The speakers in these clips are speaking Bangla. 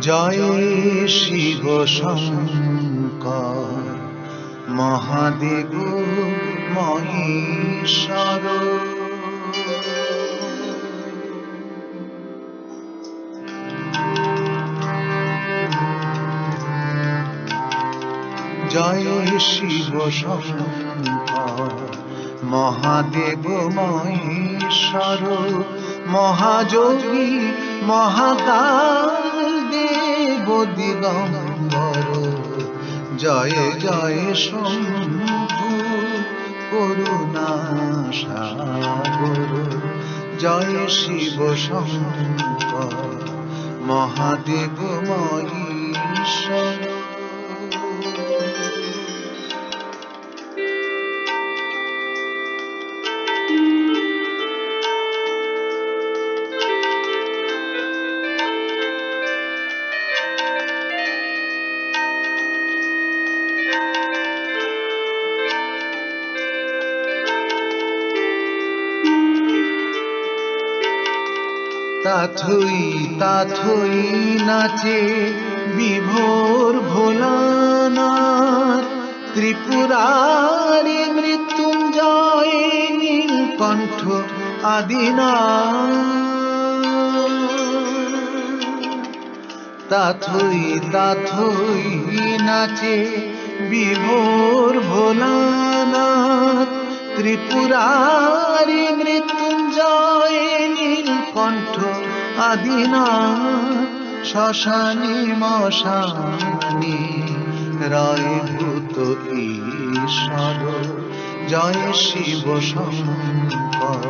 জয় শিব শঙ্কর মহাদেব মহেশ্বর। জয় শিব শঙ্কর মহাদেব মহেশ্বর মহাযোগী মহাকাল দেব দিগম্বর। জয় জয় শম্ভু করুণা সাগর। জয় শিব শম্ভ মহাদেব মহেশ্বর তাথই তাথই নাচে বিভোর ভোলানাথ। ত্রিপুরারি মৃত্যুঞ্জয় নীলকণ্ঠ আদিনা তাথই তাথই নাচে বিভোর ভোলানাথ। ত্রিপুরারি আদিনা শ্মশানে মশানে রায় ভূত ঈশ্বর জয় শিব শঙ্কর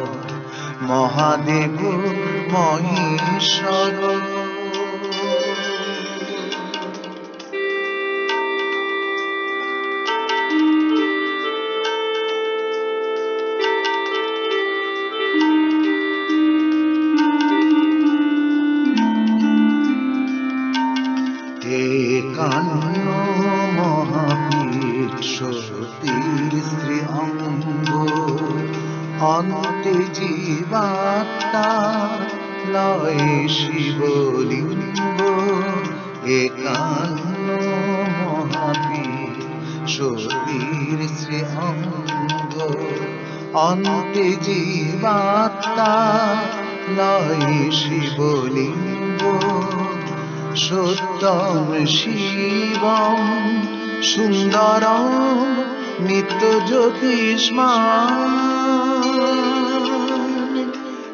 মহাদেব মহেশ্বর। অন্তে জীবাত্মা লয় শিবলিঙ্গ হে কান্ন মহাপীঠ সতীর শ্রী অঙ্গ অন্তে জীবাত্মা লয় শিবলিঙ্গ, সত্যম শিবম, সুন্দরম, নিত্য জ্যোতিষ্মান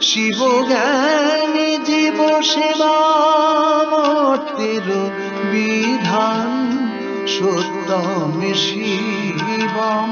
শিব জ্ঞান জীব সেবা বিধান সত্যম শিবম।